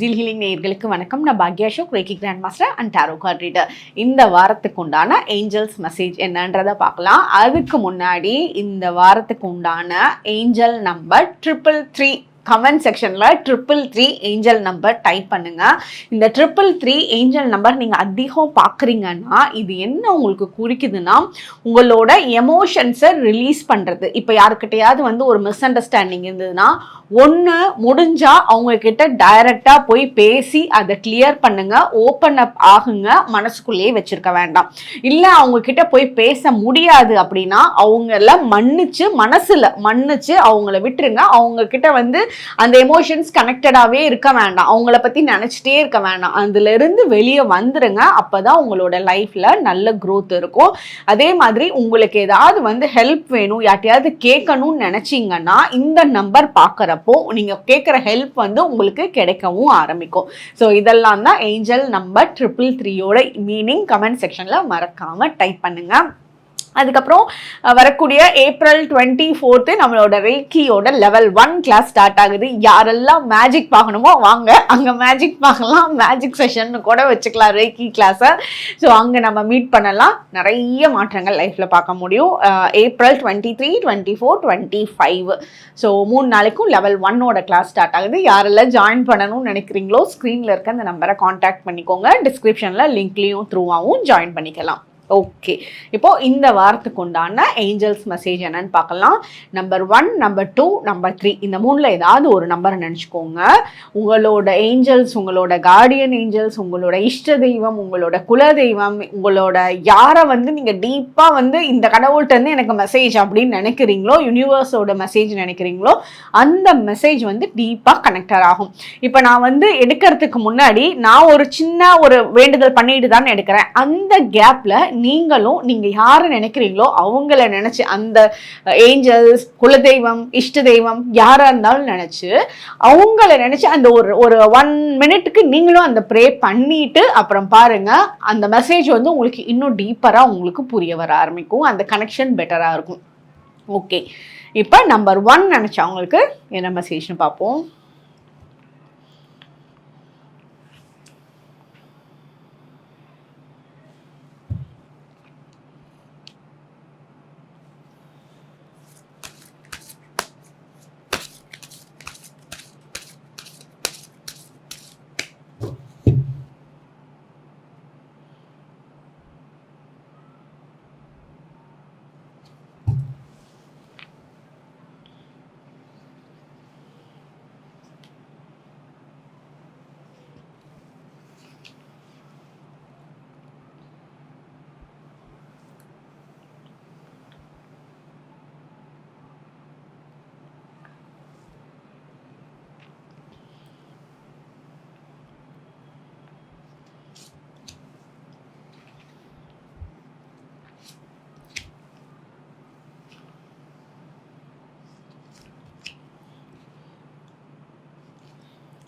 ஜில் ஹீலிங் நேயர்களுக்கு வணக்கம். நான் Bhagya Ashok reiki grand master and tarot card reader இந்த வாரத்துக்கு உண்டான ஏஞ்சல்ஸ் மெசேஜ் என்னன்றதை பார்க்கலாம். அதுக்கு முன்னாடி இந்த வாரத்துக்கு உண்டான angel number triple three comment செக்ஷனில் triple three angel number type பண்ணுங்கள் இந்த ட்ரிபிள் த்ரீ ஏஞ்சல் நம்பர் நீங்கள் அதிகம் பார்க்குறீங்கன்னா இது என்ன உங்களுக்கு குறிக்குதுன்னா உங்களோட எமோஷன்ஸை ரிலீஸ் பண்ணுறது இப்போ யாருக்கிட்டையாவது வந்து ஒரு மிஸ் அண்டர்ஸ்டாண்டிங் இருந்ததுன்னா ஒன்று முடிஞ்சால் அவங்கக்கிட்ட டைரெக்டாக போய் பேசி அதை கிளியர் பண்ணுங்கள் ஓப்பன் அப் ஆகுங்க மனசுக்குள்ளேயே வச்சுருக்க வேண்டாம். இல்லை அவங்கக்கிட்ட போய் பேச முடியாது அப்படின்னா அவங்கள மன்னிச்சு மனசில் மன்னிச்சு அவங்கள விட்டுருங்க. அவங்கக்கிட்ட வந்து அந்த எமோஷன்ஸ் கனெக்டடாகவே இருக்க வேண்டாம். அவங்கள பற்றி நினச்சிட்டே இருக்க வேண்டாம். அதுலேருந்து வெளியே வந்துருங்க. அப்பதான் உங்களோட லைஃப்பில் நல்ல க்ரோத் இருக்கும். அதே மாதிரி உங்களுக்கு ஏதாவது வந்து ஹெல்ப் வேணும் யார்ட்டையாவது கேட்கணும்னு நினச்சிங்கன்னா இந்த நம்பர் பார்க்குறப்போ நீங்கள் கேட்குற ஹெல்ப் வந்து உங்களுக்கு கிடைக்கவும் ஆரம்பிக்கும். ஸோ இதெல்லாம் தான் ஏஞ்சல் நம்பர் ட்ரிபிள் த்ரீயோட மீனிங் கமெண்ட் செக்ஷனில் மறக்காமல் டைப் பண்ணுங்கள் அதுக்கப்புறம் வரக்கூடிய ஏப்ரல் டுவெண்ட்டி ஃபோர்த்து நம்மளோட ரேக்கியோட லெவல் ஒன் கிளாஸ் ஸ்டார்ட் ஆகுது. யாரெல்லாம் மேஜிக் பார்க்கணுமோ வாங்க. அங்கே மேஜிக் பார்க்கலாம் மேஜிக் செஷன் கூட வச்சுக்கலாம் ரேக்கி கிளாஸை ஸோ அங்கே நம்ம மீட் பண்ணலாம். நிறைய மாற்றங்கள் லைஃப்பில் பார்க்க முடியும். April twenty three twenty four twenty five so மூணு நாளைக்கும் லெவல் ஒன்னோட கிளாஸ் ஸ்டார்ட் ஆகுது. யாரெல்லாம் ஜாயின் பண்ணணும்னு நினைக்கிறீங்களோ ஸ்க்ரீனில் இருக்க அந்த நம்பரை காண்டாக்ட் பண்ணிக்கோங்க. டிஸ்கிரிப்ஷனில் லிங்க்லேயும் த்ரூவாகவும் ஜாயின் பண்ணிக்கலாம். ஓகே இப்போ இந்த வாரத்துக்கு உண்டான ஏஞ்சல்ஸ் மெசேஜ் என்னன்னு பார்க்கலாம். Number one number two number three இந்த மூணில் ஏதாவது ஒரு நம்பரை நினச்சிக்கோங்க. உங்களோட ஏஞ்சல்ஸ் உங்களோட கார்டியன் ஏஞ்சல்ஸ் உங்களோட இஷ்ட தெய்வம் உங்களோட குல தெய்வம் உங்களோட யாரை வந்து நீங்கள் டீப்பாக வந்து இந்த கடவுள்கிட்டருந்து எனக்கு மெசேஜ் அப்படின்னு நினைக்கிறீங்களோ யூனிவர்ஸோட மெசேஜ் நினைக்கிறீங்களோ அந்த மெசேஜ் வந்து டீப்பாக கனெக்டர் ஆகும். இப்போ நான் வந்து எடுக்கிறதுக்கு முன்னாடி நான் ஒரு சின்ன ஒரு வேண்டுதல் பண்ணிட்டு தான் எடுக்கிறேன். அந்த கேப்பில் நீங்களும் நீங்கள் யாரை நினைக்கிறீங்களோ அவங்கள நினச்சி அந்த ஏஞ்சல்ஸ் குலதெய்வம் இஷ்ட தெய்வம் யாராக இருந்தாலும் நினச்சி அவங்கள நினச்சி அந்த ஒரு ஒரு ஒன் மினிட்டுக்கு நீங்களும் அந்த ப்ரே பண்ணிட்டு அப்புறம் பாருங்க அந்த மெசேஜ் வந்து உங்களுக்கு இன்னும் டீப்பராக உங்களுக்கு புரிய வர ஆரம்பிக்கும். அந்த கனெக்ஷன் பெட்டராக இருக்கும். ஓகே இப்போ நம்பர் ஒன் நினச்சவங்களுக்கு என்ன மெசேஜ்னு பார்ப்போம்.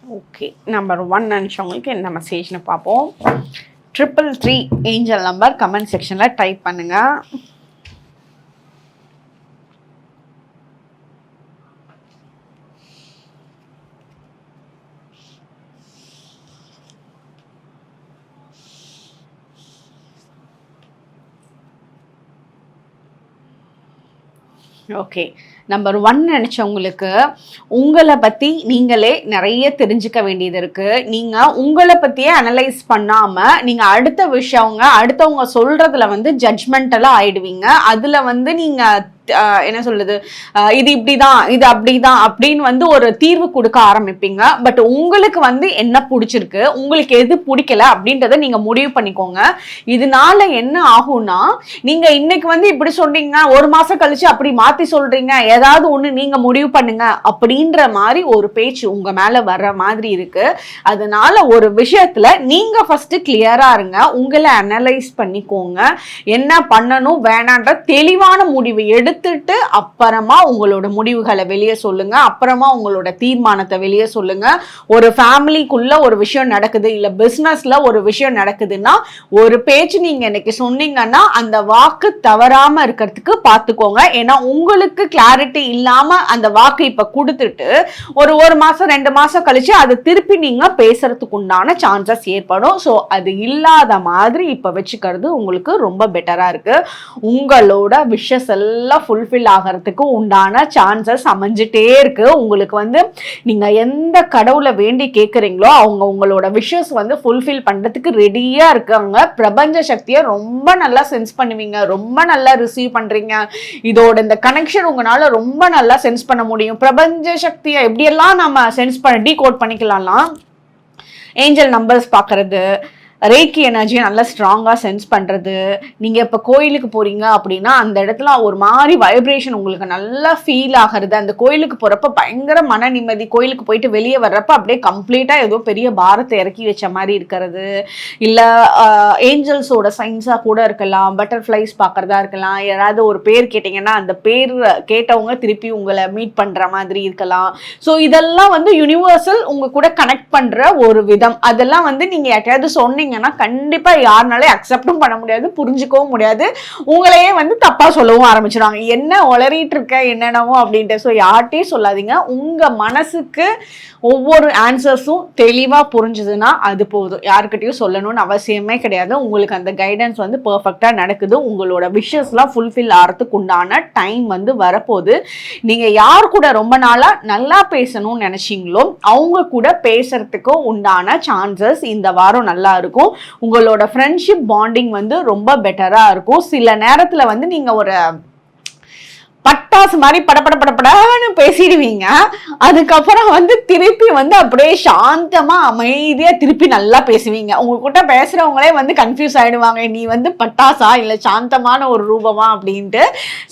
ஓகே நம்பர் ஒன் நினச்சவங்களுக்கு என்ன மெசேஜ்னு பார்ப்போம் triple three angel number comment செக்ஷனில் டைப் பண்ணுங்கள் ஓகே நம்பர் ஒன் நினச்சவங்களுக்கு உங்களை பற்றி நீங்களே நிறைய தெரிஞ்சுக்க வேண்டியது இருக்குது நீங்கள் உங்களை பற்றியே அனலைஸ் பண்ணாமல் நீங்கள் அடுத்த விஷயங்க அடுத்தவங்க சொல்கிறதுல வந்து ஜட்ஜ்மெண்டலாக ஆயிடுவீங்க. அதில் வந்து நீங்கள் என்ன சொல்லுது இது இப்படிதான் இது அப்படிதான் அப்படின்னு வந்து ஒரு தீர்வு கொடுக்க ஆரம்பிப்பீங்க. பட் உங்களுக்கு வந்து என்ன பிடிச்சிருக்கு உங்களுக்கு எது பிடிக்கல அப்படின்றத நீங்க முடிவு பண்ணிக்கோங்க. இதனால என்ன ஆகும்னா நீங்க இன்னைக்கு வந்து இப்படி சொல்றீங்க ஒரு மாசம் கழிச்சு அப்படி மாத்தி சொல்றீங்க ஏதாவது ஒண்ணு நீங்க முடிவு பண்ணுங்க அப்படின்ற மாதிரி ஒரு பேச்சு உங்க மேல வர்ற மாதிரி இருக்கு. அதனால ஒரு விஷயத்துல நீங்க ஃபர்ஸ்ட் கிளியரா இருங்க உங்களை அனலைஸ் பண்ணிக்கோங்க. என்ன பண்ணணும் வேணான்ற தெளிவான முடிவு எடுத்து எடுத்துட்டு அப்புறமா உங்களோட முடிவுகளை வெளியே சொல்லுங்க. அப்புறமா உங்களோட தீர்மானத்தை வெளியே சொல்லுங்க. ஒரு ஃபேமிலிக்குள்ள ஒரு விஷயம் நடக்குது இல்ல பிசினஸ்ல ஒரு விஷயம் நடக்குதுன்னா ஒரு பேச்சு நீங்க இன்னைக்கு சொன்னீங்கன்னா அந்த வாக்கு தவறாம இருக்கிறதுக்கு பாத்துக்கோங்க. ஏன்னா உங்களுக்கு கிளாரிட்டி இல்லாம அந்த வாக்கு இப்ப கொடுத்துட்டு ஒரு ஒரு மாசம் ரெண்டு மாசம் கழிச்சு அது திருப்பி நீங்க பேசுறதுக்கு உண்டான சான்சஸ் ஏற்படும். ஸோ அது இல்லாத மாதிரி இப்ப வச்சுக்கிறது உங்களுக்கு ரொம்ப பெட்டரா இருக்கு. உங்களோட விஷஸ் எல்லாம் ஃபுல்ஃபில் ஆகிறதுக்கு உண்டான சான்சஸ் அமைஞ்சிட்டே இருக்கு. உங்களுக்கு வந்து நீங்க எந்த கடவுளை வேண்டி கேட்குறீங்களோ அவங்க உங்களோட விஷஸ் வந்து ஃபுல்ஃபில் பண்ணுறதுக்கு ரெடியாக இருக்காங்க. பிரபஞ்ச சக்தியை ரொம்ப நல்லா சென்ஸ் பண்ணுவீங்க. ரொம்ப நல்லா ரிசீவ் பண்ணுறீங்க இதோட இந்த கனெக்ஷன் உங்களால் ரொம்ப நல்லா சென்ஸ் பண்ண முடியும். பிரபஞ்ச சக்தியை எப்படியெல்லாம் நம்ம சென்ஸ் பண்ண டீ கோட் பண்ணிக்கலாம்லாம்? ஏஞ்சல் நம்பர்ஸ் பார்க்கறது ரேக்கி எனர்ஜியை நல்லா ஸ்ட்ராங்காக சென்ஸ் பண்ணுறது நீங்கள் இப்போ கோயிலுக்கு போகிறீங்க அப்படின்னா அந்த இடத்துல ஒரு மாதிரி வைப்ரேஷன் உங்களுக்கு நல்லா ஃபீல் ஆகிறது. அந்த கோயிலுக்கு போகிறப்ப பயங்கர மன நிம்மதி கோயிலுக்கு போயிட்டு வெளியே வர்றப்ப அப்படியே கம்ப்ளீட்டாக ஏதோ பெரிய பாரத்தை இறக்கி வச்ச மாதிரி இருக்கிறது. இல்லை ஏஞ்சல்ஸோட சயின்ஸாக கூட இருக்கலாம் பட்டர்ஃப்ளைஸ் பார்க்குறதா இருக்கலாம். யாராவது ஒரு பேர் கேட்டிங்கன்னா அந்த பேர் கேட்டவங்க திருப்பி உங்களை மீட் பண்ணுற மாதிரி இருக்கலாம். ஸோ இதெல்லாம் வந்து யூனிவர்சல் உங்கள் கூட கனெக்ட் பண்ணுற ஒரு விதம். அதெல்லாம் வந்து நீங்கள் யார்ட்டையாவது சொன்னீங்க சொன்னீங்கன்னா கண்டிப்பா யாருனாலே அக்செப்டும் பண்ண முடியாது புரிஞ்சுக்கவும் முடியாது. உங்களையே வந்து தப்பாக சொல்லவும் ஆரம்பிச்சிடுவாங்க என்ன உளறிட்டு இருக்க என்னென்னவோ அப்படின்ட்டு. ஸோ யார்ட்டையும் சொல்லாதீங்க. உங்கள் மனசுக்கு ஒவ்வொரு ஆன்சர்ஸும் தெளிவாக புரிஞ்சுதுன்னா அது போதும். யாருக்கிட்டையும் சொல்லணும்னு அவசியமே கிடையாது. உங்களுக்கு அந்த கைடன்ஸ் வந்து பர்ஃபெக்டாக நடக்குது. உங்களோட விஷஸ்லாம் ஃபுல்ஃபில் ஆகிறதுக்கு உண்டான டைம் வந்து வரப்போகுது. நீங்கள் யார் கூட ரொம்ப நாளாக நல்லா பேசணும்னு நினச்சிங்களோ அவங்க கூட பேசுறதுக்கு உண்டான சான்சஸ் இந்த வாரம் நல்லா இருக்கும். இருக்கும். உங்களோட ஃப்ரெண்ட்ஷிப் பாண்டிங் வந்து ரொம்ப பெட்டராக இருக்கும். சில நேரத்தில் வந்து நீங்கள் ஒரு பட்டாசு மாதிரி படப்பட படப்படன்னு பேசிடுவீங்க. அதுக்கப்புறம் வந்து திருப்பி வந்து அப்படியே சாந்தமா அமைதியா திருப்பி நல்லா பேசுவீங்க. உங்ககிட்ட பேசுறவங்களே வந்து கன்ஃபியூஸ் ஆயிடுவாங்க. நீ வந்து பட்டாசா இல்ல சாந்தமான ஒரு ரூபமா அப்படின்ட்டு.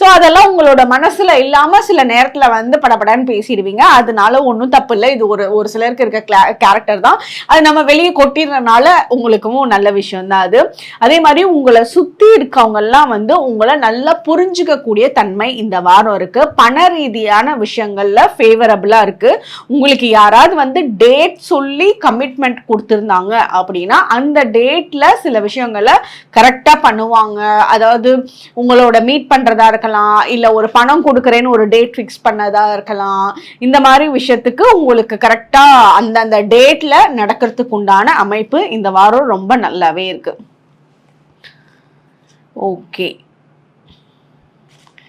ஸோ அதெல்லாம் உங்களோட மனசுல இல்லாம சில நேரத்துல வந்து படப்படன்னு பேசிடுவீங்க. அதனால ஒன்றும் தப்பு இல்லை. இது ஒரு ஒரு சிலருக்கு இருக்க கேரக்டர் தான். அது நம்ம வெளியே கொட்டிடுறதுனால உங்களுக்கும் நல்ல விஷயம் தான் அது. அதே மாதிரி உங்களை சுத்தி இருக்கவங்க எல்லாம் வந்து உங்களை நல்லா புரிஞ்சுக்கக்கூடிய தன்மை இந்த வாரம் இருக்கு. பண ரீதியான விஷயங்கள்ல ஃபேவரபிளா இருக்கு. உங்களுக்கு யாராவது வந்து டேட் சொல்லி கமிட்மெண்ட் கொடுத்துருந்தாங்க அப்படின்னா அந்த டேட்ல சில விஷயங்களை கரெக்டா பண்ணுவாங்க. அதாவது உங்களோட மீட் பண்றதா இருக்கலாம் இல்ல ஒரு பணம் கொடுக்குறேன்னு ஒரு டேட் ஃபிக்ஸ் பண்ணதா இருக்கலாம். இந்த மாதிரி விஷயத்துக்கு உங்களுக்கு கரெக்டா அந்தந்த டேட்ல நடக்கிறதுக்கு உண்டான அமைப்பு இந்த வாரம் ரொம்ப நல்லாவே இருக்கு. ஓகே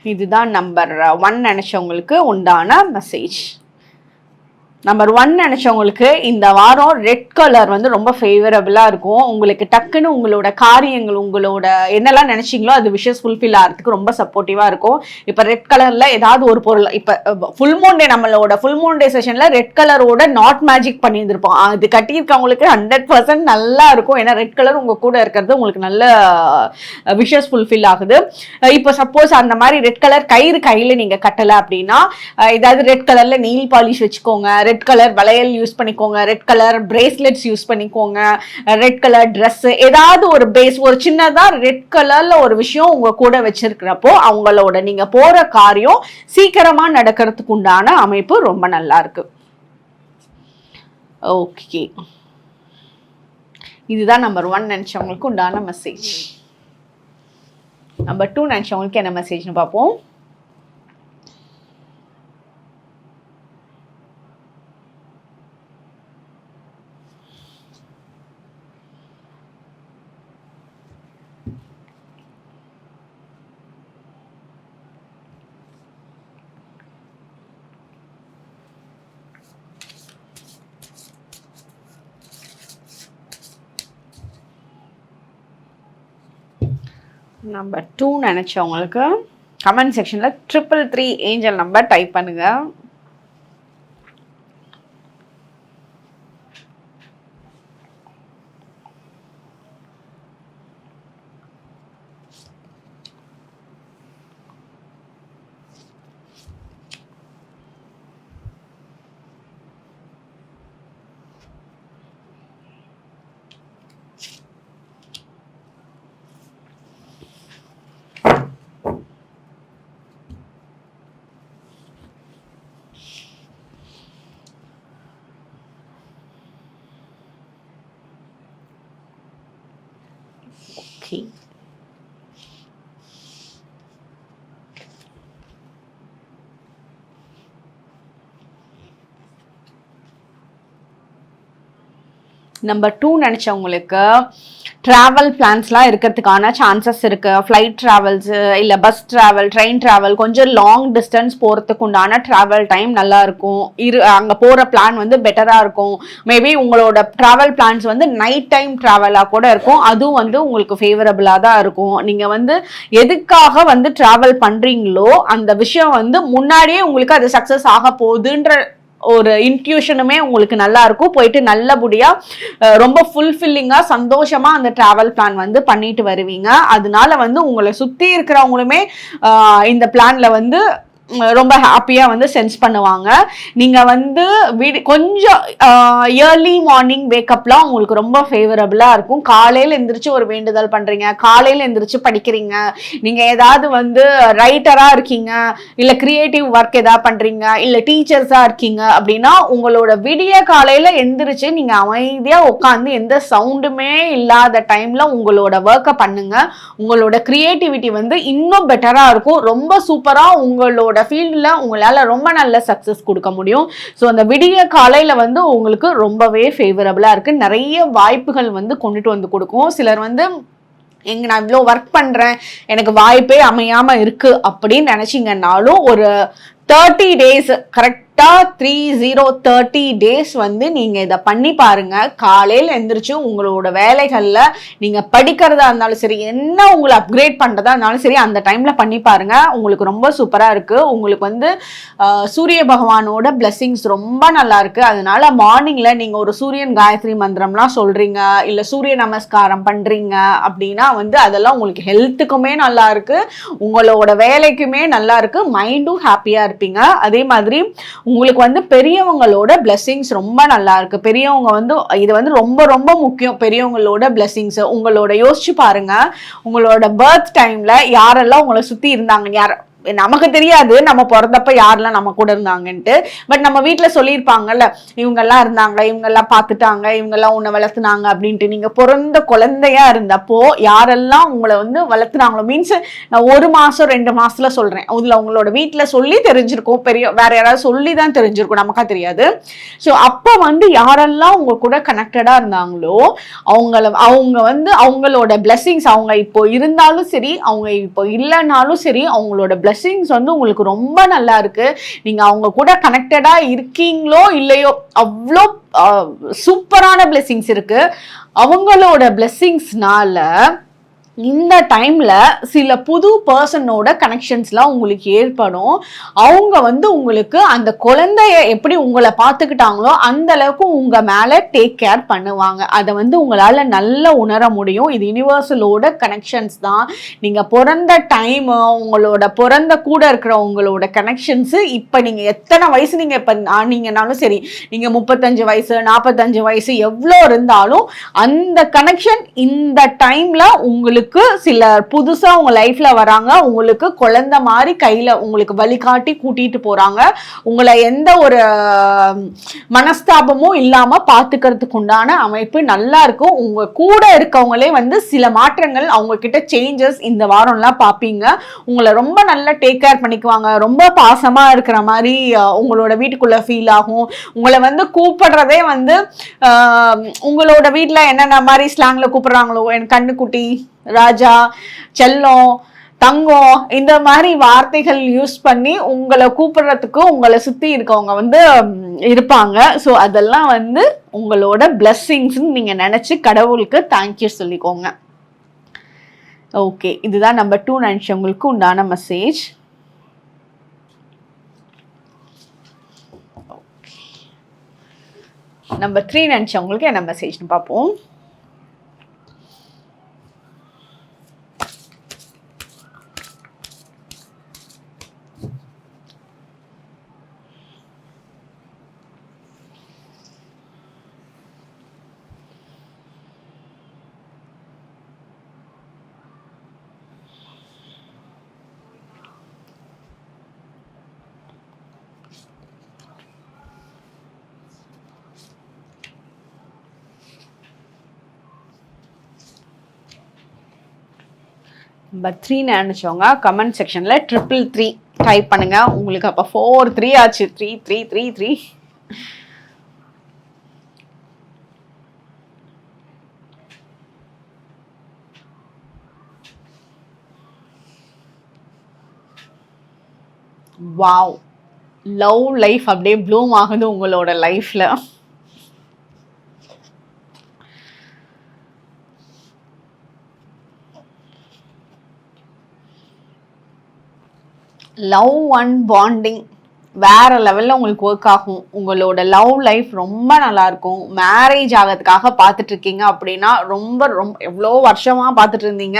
இதுதான் நம்பர் ஒன் நினச்சவங்களுக்கு உண்டான மெசேஜ் நம்பர் ஒன் நினச்சவங்களுக்கு இந்த வாரம் ரெட் கலர் வந்து ரொம்ப ஃபேவரபுளாக இருக்கும். உங்களுக்கு டக்குன்னு உங்களோட காரியங்கள் உங்களோட என்னெல்லாம் நினச்சிங்களோ அது விஷஸ் ஃபுல்ஃபில் ஆகிறதுக்கு ரொம்ப சப்போர்ட்டிவாக இருக்கும். இப்போ ரெட் கலரில் ஏதாவது ஒரு பொருள் இப்போ ஃபுல் மூண்டே நம்மளோட ஃபுல் மூன்டே செஷனில் ரெட் கலரோட நாட் மேஜிக் பண்ணியிருந்திருப்போம். அது கட்டியிருக்கவங்களுக்கு ஹண்ட்ரட் பர்சன்ட் நல்லா இருக்கும். ஏன்னா ரெட் கலர் உங்கள் கூட இருக்கிறது உங்களுக்கு நல்ல விஷஸ் ஃபுல்ஃபில் ஆகுது. இப்போ சப்போஸ் அந்த மாதிரி ரெட் கலர் கயிறு கையில் நீங்கள் கட்டலை அப்படின்னா ஏதாவது ரெட் கலரில் நெயில் பாலிஷ் வச்சுக்கோங்க ரெட் கலர் வளையல் யூஸ் பண்ணிக்கோங்க. ரெட் கலர் பிரேஸ்லெட்ஸ் யூஸ் பண்ணிக்கோங்க. ரெட் கலர் ட்ரெஸ் ஏதாவது ஒரு பேஸ் ஒரு சின்னதாக ரெட் கலரில் ஒரு விஷயம் உங்கள் கூட வச்சிருக்கிறப்போ அவங்களோட நீங்கள் போகிற காரியம் சீக்கிரமாக நடக்கிறதுக்கு உண்டான அமைப்பு ரொம்ப நல்லா இருக்கு. ஓகே இதுதான் நம்பர் ஒன் நினச்சவங்களுக்கு உண்டான மெசேஜ் நம்பர் டூ நினச்சவங்களுக்கு என்ன மெசேஜ்னு பார்ப்போம். நம்பர் டூ நினச்சவங்களுக்கு கமெண்ட் செக்ஷனில் triple three angel number type பண்ணுங்கள் ஓகே நம்பர் டூ நினச்சவங்களுக்கு ட்ராவல் பிளான்ஸ்லாம் இருக்கிறதுக்கான சான்சஸ் இருக்குது ஃப்ளைட் ட்ராவல்ஸு இல்லை பஸ் ட்ராவல் ட்ரெயின் ட்ராவல் கொஞ்சம் லாங் டிஸ்டன்ஸ் போகிறதுக்கு உண்டான ட்ராவல் டைம் நல்லாயிருக்கும் இரு அங்கே போகிற பிளான் வந்து பெட்டராக இருக்கும். மேபி உங்களோட ட்ராவல் பிளான்ஸ் வந்து நைட் டைம் ட்ராவலாக கூட இருக்கும். அதுவும் வந்து உங்களுக்கு ஃபேவரபுளாக தான் இருக்கும். நீங்கள் வந்து எதுக்காக வந்து ட்ராவல் பண்ணுறீங்களோ அந்த விஷயம் வந்து முன்னாடியே உங்களுக்கு அது சக்ஸஸ் ஆக போகுதுன்ற ஒரு இன்ட்யூஷனுமே உங்களுக்கு நல்லா இருக்கும். போயிட்டு நல்லபடியா ரொம்ப ஃபுல்ஃபில்லிங்கா சந்தோஷமா அந்த டிராவல் பிளான் வந்து பண்ணிட்டு வருவீங்க. அதனால வந்து உங்களை சுத்தி இருக்கிறவங்களுமே இந்த பிளான்ல வந்து ரொம்ப ஹாப்பியாக வந்து சென்ஸ் பண்ணுவாங்க. நீங்கள் வந்து விடு கொஞ்சம் இயர்லி மார்னிங் வேக்கப்லாம் உங்களுக்கு ரொம்ப ஃபேவரபுளாக இருக்கும். காலையில் எந்திரிச்சு ஒரு வேண்டுதல் பண்ணுறீங்க காலையில் எந்திரிச்சு படிக்கிறீங்க. நீங்கள் ஏதாவது வந்து ரைட்டராக இருக்கீங்க. இல்லை க்ரியேட்டிவ் ஒர்க் ஏதாவது பண்ணுறீங்க இல்லை டீச்சர்ஸாக இருக்கீங்க அப்படின்னா உங்களோட விடிய காலையில் எந்திரிச்சு நீங்கள் அமைதியாக உட்காந்து எந்த சவுண்டுமே இல்லாத டைமில் உங்களோட ஒர்க்கை பண்ணுங்கள் உங்களோட க்ரியேட்டிவிட்டி வந்து இன்னும் பெட்டராக இருக்கும். ரொம்ப சூப்பராக உங்களோட ஃபீல்டில் உங்களால் ரொம்ப நல்ல சக்ஸஸ் கொடுக்க முடியும். ஸோ அந்த விடிய காலையில் வந்து உங்களுக்கு ரொம்பவே ஃபேவரபுளாக இருக்குது நிறைய வாய்ப்புகள் வந்து கொண்டுட்டு வந்து கொடுக்கும். சிலர் வந்து எங்க நான் இவ்வளோ ஒர்க் பண்ணுறேன் எனக்கு வாய்ப்பே அமையாமல் இருக்குது அப்படின்னு நினச்சிங்கன்னாலும் ஒரு தேர்ட்டி டேஸ் கரெக்ட் கரெக்டாக த்ரீ ஜீரோ தேர்ட்டி டேஸ் வந்து நீங்கள் இதை பண்ணி பாருங்க. காலையில் எந்திரிச்சு உங்களோட வேலைகளில் நீங்கள் படிக்கிறதா இருந்தாலும் சரி என்ன உங்களை அப்கிரேட் பண்ணுறதா இருந்தாலும் சரி அந்த டைமில் பண்ணி பாருங்கள் உங்களுக்கு ரொம்ப சூப்பராக இருக்குது உங்களுக்கு வந்து சூரிய பகவானோட பிளெஸ்ஸிங்ஸ் ரொம்ப நல்லா இருக்குது அதனால மார்னிங்கில் நீங்கள் ஒரு சூரியன் காயத்ரி மந்திரம்லாம் சொல்கிறீங்க இல்லை சூரிய நமஸ்காரம் பண்ணுறீங்க அப்படின்னா வந்து அதெல்லாம் உங்களுக்கு ஹெல்த்துக்குமே நல்லா இருக்குது உங்களோட வேலைக்குமே நல்லா இருக்குது மைண்டும் ஹாப்பியாக இருப்பீங்க. அதே மாதிரி உங்களுக்கு வந்து பெரியவங்களோட blessings ரொம்ப நல்லா இருக்கு. பெரியவங்க வந்து இது வந்து ரொம்ப ரொம்ப முக்கியம். பெரியவங்களோட blessings. உங்களோட யோசிச்சு பாருங்க. உங்களோட பர்த் டைம்ல யாரெல்லாம் உங்களை சுத்தி இருந்தாங்க? யார் நமக்கு தெரியாது. நம்ம பிறந்தப்ப யாரெல்லாம் நம்ம கூட இருந்தாங்கன்ட்டு. பட் நம்ம வீட்டில் சொல்லியிருப்பாங்கல்ல இவங்கெல்லாம் இருந்தாங்க இவங்கெல்லாம் பார்த்துட்டாங்க இவங்கெல்லாம் உன்னை வளர்த்துனாங்க அப்படின்ட்டு. நீங்கள் பிறந்த குழந்தையா இருந்தப்போ யாரெல்லாம் உங்களை வந்து வளர்த்துனாங்களோ மீன்ஸ் நான் ஒரு மாதம் ரெண்டு மாதத்துல சொல்கிறேன் அதில் உங்களோட வீட்டில் சொல்லி தெரிஞ்சிருக்கும். பெரிய வேற யாராவது சொல்லி தான் தெரிஞ்சிருக்கும். நமக்கா தெரியாது. ஸோ அப்போ வந்து யாரெல்லாம் உங்க கூட கனெக்டடாக இருந்தாங்களோ அவங்கள அவங்க வந்து அவங்களோட blessings அவங்க இப்போ இருந்தாலும் சரி அவங்க இப்போ இல்லைனாலும் சரி அவங்களோட பிளெஸ்ஸிங்ஸ் வந்து உங்களுக்கு ரொம்ப நல்லா இருக்கு. நீங்க அவங்க கூட கனெக்டடா இருக்கீங்களோ இல்லையோ அவ்வளோ சூப்பரான பிளெஸ்ஸிங்ஸ் இருக்கு. அவங்களோட பிளெஸ்ஸிங்ஸ்னால இந்த டைமில் சில புது பர்சனோட கனெக்ஷன்ஸ்லாம் உங்களுக்கு ஏற்படும். அவங்க வந்து உங்களுக்கு அந்த குழந்தைய எப்படி உங்களை பார்த்துக்கிட்டாங்களோ அந்த அளவுக்கு மேலே டேக் கேர் பண்ணுவாங்க. அதை வந்து உங்களால் நல்லா உணர முடியும். இது யுனிவர்சலோட கனெக்ஷன்ஸ் தான். நீங்கள் பிறந்த டைம் உங்களோட பிறந்த கூட இருக்கிற உங்களோட இப்போ நீங்கள் எத்தனை வயசு நீங்கள் இப்போ ஆனீங்கன்னாலும் சரி நீங்கள் முப்பத்தஞ்சு வயசு நாற்பத்தஞ்சு வயசு எவ்வளோ இருந்தாலும் அந்த கனெக்ஷன் இந்த டைமில் உங்களுக்கு சில புதுசா உங்க லைஃப்ல வராங்க. உங்களுக்கு குழந்த மாதிரி கையில உங்களுக்கு வழிகாட்டி கூட்டிட்டு போறாங்க. உங்களை எந்த ஒரு மனஸ்தாபமும் இல்லாம பாத்துக்கிறதுக்கு உண்டான அமைப்பு நல்லா இருக்கும். உங்க கூட இருக்கவங்களே வந்து சில மாற்றங்கள் அவங்க கிட்ட சேஞ்சஸ் இந்த வாரம்லாம் பார்ப்பீங்க உங்களை ரொம்ப நல்லா டேக் கேர் பண்ணிக்குவாங்க. ரொம்ப பாசமா இருக்கிற மாதிரி உங்களோட வீட்டுக்குள்ள ஃபீல் ஆகும். உங்களை வந்து கூப்பிடுறதே வந்து உங்களோட வீட்டில் என்னென்ன மாதிரி ஸ்லாங்ல கூப்பிடுறாங்களோ என் கண்ணுக்குட்டி ராஜா செல்லம் தங்கம் இந்த மாதிரி வார்த்தைகள் யூஸ் பண்ணி உங்களை கூப்பிடுறதுக்கு உங்களை சுற்றி இருக்கவங்க வந்து இருப்பாங்க. ஸோ அதெல்லாம் வந்து உங்களோட பிளஸ்ஸிங்ஸ்ன்னு நீங்கள் நினச்சி கடவுளுக்கு தேங்க்யூ சொல்லிக்கோங்க. ஓகே இதுதான் நம்பர் டூ நினச்சவங்களுக்கு உண்டான மெசேஜ் நம்பர் த்ரீ நினச்சவங்களுக்கு என்ன மெசேஜ்னு பார்ப்போம். நம்பர் த்ரீன்னு நினச்சவங்க கமெண்ட் செக்ஷனில் ட்ரிபிள் த்ரீ டைப் பண்ணுங்க. உங்களுக்கு அப்போ ஃபோர் த்ரீ ஆச்சு. Three three three three wow love life அப்படியே ப்ளூம் ஆகுது உங்களோட லைஃப்பில் லவ் அண்ட் பாண்டிங் வேற லெவலில் உங்களுக்கு ஒர்க் ஆகும். உங்களோட லவ் லைஃப் ரொம்ப நல்லா இருக்கும். மேரேஜ் ஆகிறதுக்காக பார்த்துட்டு இருக்கீங்க அப்படின்னா ரொம்ப ரொம்ப எவ்வளோ வருஷமாக பார்த்துட்டு இருந்தீங்க.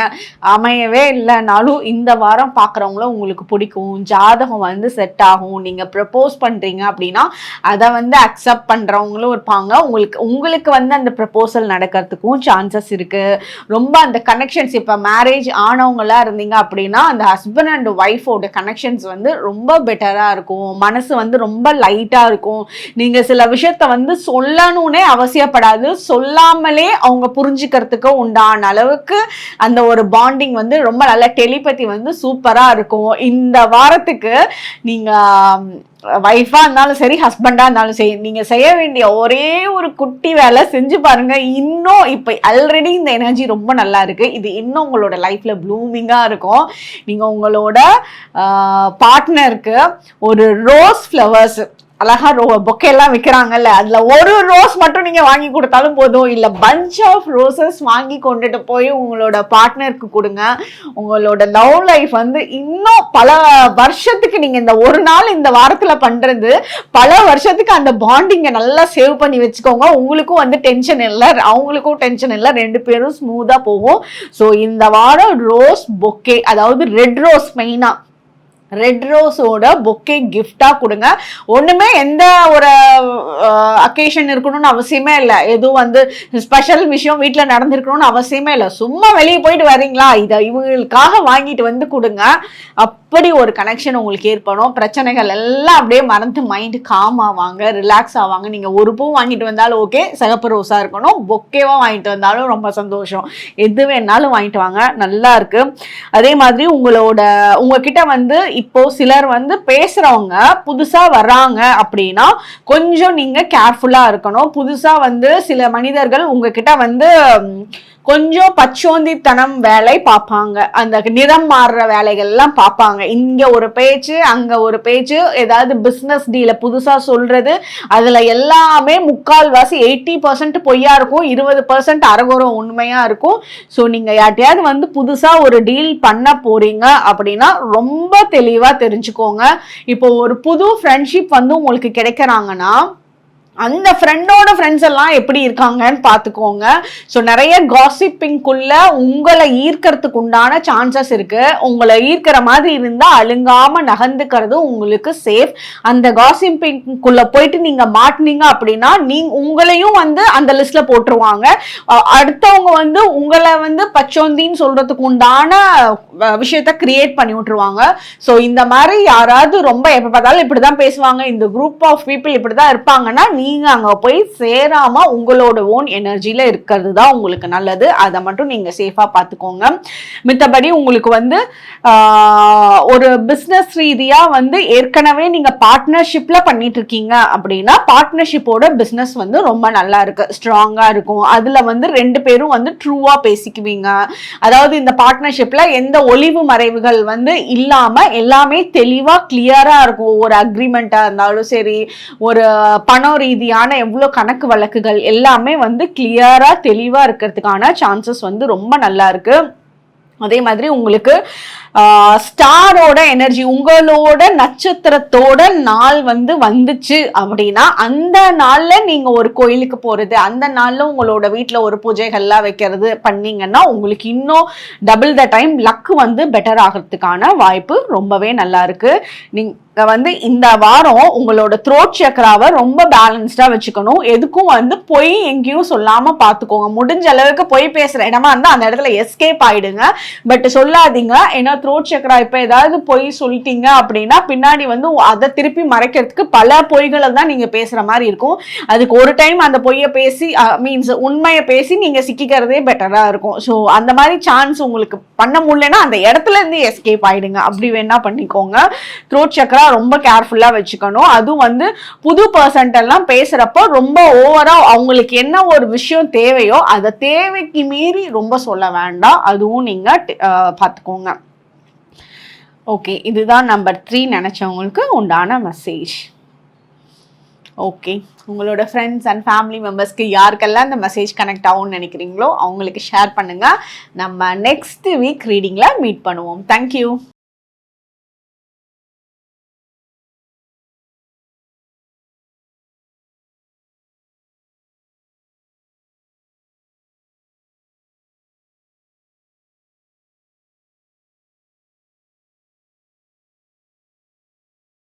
அமையவே இல்லைனாலும் இந்த வாரம் பார்க்குறவங்கள உங்களுக்கு பிடிக்கும். ஜாதகம் வந்து செட் ஆகும். நீங்கள் ப்ரப்போஸ் பண்ணுறீங்க அப்படின்னா அதை வந்து அக்செப்ட் பண்ணுறவங்களும் இருப்பாங்க. உங்களுக்கு உங்களுக்கு வந்து அந்த ப்ரப்போசல் நடக்கிறதுக்கும் சான்சஸ் இருக்குது ரொம்ப அந்த கனெக்ஷன்ஸ் இப்போ மேரேஜ் ஆனவங்களா இருந்தீங்க அப்படின்னா அந்த ஹஸ்பண்ட் அண்ட் ஒய்ஃபோட கனெக்ஷன்ஸ் வந்து ரொம்ப பெட்டராக இருக்கும். மனசு வந்து ரொம்ப லைட்டாக இருக்கும். நீங்கள் சில விஷயத்த வந்து சொல்லணும்னே அவசியப்படாது. சொல்லாமலே அவங்க புரிஞ்சுக்கிறதுக்கு உண்டான அளவுக்கு அந்த ஒரு பாண்டிங் வந்து ரொம்ப நல்ல டெலிபதி வந்து சூப்பராக இருக்கும். இந்த வாரத்துக்கு நீங்கள் ஒய்ஃபாக இருந்தாலும் சரி ஹஸ்பண்டாக இருந்தாலும் சரி நீங்கள் செய்ய வேண்டிய ஒரே ஒரு குட்டி வேலை செஞ்சு பாருங்கள் இன்னும் இப்போ ஆல்ரெடி இந்த எனர்ஜி ரொம்ப நல்லா இருக்குது இது இன்னும் உங்களோட லைஃப்பில் ப்ளூமிங்காக இருக்கும். நீங்கள் உங்களோட பார்ட்னருக்கு ஒரு ரோஸ் ஃப்ளவர்ஸ் அழகா ரோ பொக்கையெல்லாம் விற்கிறாங்கல்ல அதுல ஒரு ரோஸ் மட்டும் நீங்க வாங்கி கொடுத்தாலும் போதும். இல்ல பஞ்ச் ஆஃப் ரோசஸ் வாங்கி கொண்டுட்டு போய் உங்களோட பார்ட்னருக்கு கொடுங்க. உங்களோட லவ் லைஃப் வந்து இன்னும் பல வருஷத்துக்கு நீங்க இந்த ஒரு நாள் இந்த வாரத்துல பண்றது பல வருஷத்துக்கு அந்த பாண்டிங்கை நல்லா சேவ் பண்ணி வச்சுக்கோங்க. உங்களுக்கும் வந்து டென்ஷன் இல்லை அவங்களுக்கும் டென்ஷன் இல்லை ரெண்டு பேரும் ஸ்மூதா போகும். ஸோ இந்த வாரம் ரோஸ் பொக்கே அதாவது ரெட் ரோஸ் மெயினா ரெட் ரோஸோட பொக்கே கிஃப்டாக கொடுங்க. ஒன்றுமே எந்த ஒரு அக்கேஷன் இருக்கணும்னு அவசியமே இல்லை. எதுவும் வந்து ஸ்பெஷல் விஷயம் வீட்டில் நடந்திருக்கணும்னு அவசியமே இல்லை. சும்மா வெளியே போயிட்டு வரீங்களா இதை இவங்களுக்காக வாங்கிட்டு வந்து கொடுங்க. அப்படி ஒரு கனெக்ஷன் உங்களுக்கு ஏற்படும்? பிரச்சனைகள் எல்லாம் அப்படியே மறந்து மைண்டு காம் ஆவாங்க ரிலாக்ஸ் ஆவாங்க. நீங்கள் ஒரு பூ வாங்கிட்டு வந்தாலும் ஓகே சிகப்பு ரோஸாக இருக்கணும். பொக்கேவாக வாங்கிட்டு வந்தாலும் ரொம்ப சந்தோஷம். எது வேணாலும் வாங்கிட்டு வாங்க. நல்லா இருக்கு. அதே மாதிரி உங்களோட உங்ககிட்ட வந்து இப்போ சிலர் வந்து பேசுறவங்க புதுசாக வர்றாங்க அப்படின்னா கொஞ்சம் நீங்கள் கேர்ஃபுல்லாக இருக்கணும். புதுசாக வந்து சில மனிதர்கள் உங்ககிட்ட வந்து கொஞ்சம் பச்சோந்தித்தனம் வேலை பார்ப்பாங்க. அந்த நிறம் மாறுற வேலைகள்லாம் பார்ப்பாங்க. இங்க ஒரு பேச்சு அங்க ஒரு பேச்சு ஏதாவது பிஸ்னஸ் டீல புதுசா சொல்றது அதுல எல்லாமே முக்கால்வாசி எயிட்டி பர்சன்ட் பொய்யா இருக்கும் இருபது பர்சன்ட் அரகுரம் உண்மையா இருக்கும். ஸோ நீங்க யார்ட்டையாவது வந்து புதுசா ஒரு டீல் பண்ண போறீங்க அப்படின்னா ரொம்ப தெளிவா தெரிஞ்சுக்கோங்க. இப்போ ஒரு புது ஃப்ரெண்ட்ஷிப் வந்து உங்களுக்கு கிடைக்கிறாங்கன்னா அந்த ஃப்ரெண்டோட ஃப்ரெண்ட்ஸ் எல்லாம் எப்படி இருக்காங்கன்னு பார்த்துக்கோங்க. ஸோ நிறைய காசிப்பிங்குள்ள உங்களை ஈர்க்கறதுக்கு உண்டான சான்சஸ் இருக்கு. உங்களை ஈர்க்கிற மாதிரி இருந்தால் அழுங்காம நகர்ந்துக்கிறது உங்களுக்கு சேஃப் அந்த காசிப்பிங்குள்ள போயிட்டு நீங்க மாட்டினீங்க அப்படின்னா நீ உங்களையும் வந்து அந்த லிஸ்ட்ல போட்டுருவாங்க. அடுத்தவங்க வந்து உங்களை வந்து பச்சோந்தின்னு சொல்றதுக்கு உண்டான விஷயத்த கிரியேட் பண்ணி விட்டுருவாங்க. ஸோ இந்த மாதிரி யாராவது ரொம்ப எப்போ பார்த்தாலும் இப்படிதான் பேசுவாங்க. இந்த குரூப் ஆஃப் பீப்புள் இப்படிதான் இருப்பாங்கன்னா நீங்கள் அங்கே போய் சேராமல் உங்களோட ஓன் எனர்ஜியில் இருக்கிறது தான் உங்களுக்கு நல்லது. அதை மட்டும் நீங்கள் சேஃபாக பார்த்துக்கோங்க. மித்தபடி உங்களுக்கு வந்து ஒரு பிஸ்னஸ் ரீதியாக வந்து ஏற்கனவே நீங்கள் பார்ட்னர்ஷிப்பில் பண்ணிட்டு இருக்கீங்க அப்படின்னா பார்ட்னர்ஷிப்போட பிஸ்னஸ் வந்து ரொம்ப நல்லா இருக்கு. ஸ்ட்ராங்காக இருக்கும். அதில் வந்து ரெண்டு பேரும் வந்து ட்ரூவாக பேசிக்குவீங்க. அதாவது இந்த பார்ட்னர்ஷிப்பில் எந்த ஒளிவு மறைவுகள் வந்து இல்லாமல் எல்லாமே தெளிவாக கிளியராக இருக்கும். ஒரு அக்ரிமெண்ட்டாக இருந்தாலும் சரி ஒரு பணம் ரீதியான எவ்வளோ கணக்கு வழக்குகள் எல்லாமே வந்து கிளியராக தெளிவாக இருக்கிறதுக்கான சான்சஸ் வந்து ரொம்ப நல்லா இருக்கு. அதே மாதிரி உங்களுக்கு ஸ்டாரோட எனர்ஜி உங்களோட நட்சத்திரத்தோட நாள் வந்து வந்துச்சு அப்படின்னா அந்த நாளில் நீங்கள் ஒரு கோயிலுக்கு போகிறது அந்த நாளில் உங்களோட வீட்டில் ஒரு பூஜைகள்லாம் வைக்கிறது பண்ணீங்கன்னா உங்களுக்கு இன்னும் டபுள் த டைம் லக் வந்து பெட்டர் ஆகிறதுக்கான வாய்ப்பு ரொம்பவே நல்லா இருக்குது நீங்கள் வந்து இந்த வாரம் உங்களோட த்ரோட் சக்கராவை ரொம்ப பேலன்ஸ்டாக வச்சுக்கணும். எதுக்கும் வந்து பொய் எங்கேயும் சொல்லாமல் பார்த்துக்கோங்க முடிஞ்ச அளவுக்கு பொய் பேசுகிற இடமா இருந்தால் அந்த இடத்துல எஸ்கேப் ஆகிடுங்க பட் சொல்லாதீங்க. ஏன்னா த்ரோட் சக்கரா இப்போ ஏதாவது பொய் சொல்லிட்டீங்க அப்படின்னா பின்னாடி வந்து அதை திருப்பி மறைக்கிறதுக்கு பல பொய்களை தான் நீங்கள் பேசுகிற மாதிரி இருக்கும். அதுக்கு ஒரு டைம் அந்த பொய்யை பேசி மீன்ஸ் உண்மையை பேசி நீங்கள் சிக்கிக்கிறதே பெட்டராக இருக்கும். ஸோ அந்த மாதிரி சான்ஸ் உங்களுக்கு பண்ண முடியலன்னா அந்த இடத்துல இருந்து எஸ்கேப் ஆயிடுங்க. அப்படி வேணா பண்ணிக்கோங்க. த்ரோட் சக்கரா ரொம்ப கேர்ஃபுல்லாக வச்சுக்கணும். அதுவும் வந்து புது பர்சன்ட்டெல்லாம் பேசுகிறப்போ ரொம்ப ஓவராக அவங்களுக்கு என்ன ஒரு விஷயம் தேவையோ அதை தேவைக்கு மீறி ரொம்ப சொல்ல வேண்டாம். அதுவும் நீங்கள் பார்த்துக்கோங்க. ஓகே இதுதான் நம்பர் த்ரீ நினச்சவங்களுக்கு உண்டான மெசேஜ் ஓகே உங்களோட ஃப்ரெண்ட்ஸ் அண்ட் ஃபேமிலி மெம்பர்ஸ்க்கு யாருக்கெல்லாம் இந்த மெசேஜ் கனெக்ட் ஆகும்னு நினைக்கிறீங்களோ அவங்களுக்கு ஷேர் பண்ணுங்கள் நம்ம நெக்ஸ்ட் வீக் ரீடிங்கில் மீட் பண்ணுவோம். Thank you